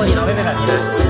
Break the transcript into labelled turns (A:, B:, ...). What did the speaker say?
A: ตัวนี้น้อง
B: ไม่เป็นแบบนี้นะ